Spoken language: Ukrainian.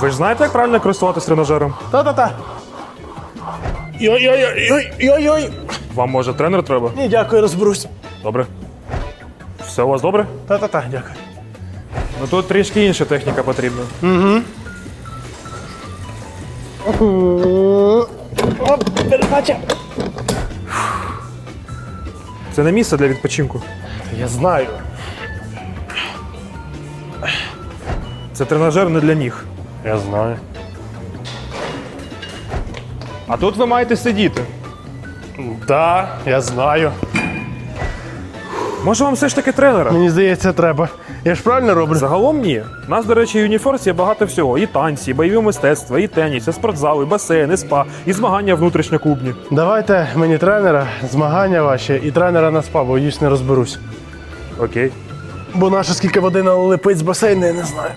Ви ж знаєте, як правильно користуватись тренажером? Та-та-та. Йой-йой-йой-йой-йой. Вам може тренер треба? Ні, дякую, розберусь. Добре. Все у вас добре? Та-та-та, дякую. Ну тут трішки інша техніка потрібна. Оп, передача. Це не місце для відпочинку. Я знаю. Це тренажер не для ніг. Я знаю. А тут ви маєте сидіти. Да, я знаю. Може вам все ж таки тренера? Мені здається, треба. Я ж правильно роблю? Загалом ні. У нас, до речі, в Юніфорс є багато всього: і танці, і бойові мистецтва, і теніс, і спортзал, і басейн, і спа, і змагання внутрішньоклубні. Давайте мені тренера, змагання ваші і тренера на спа, бо їж не розберусь. Окей. Бо наше скільки води налепить з басейну, я не знаю.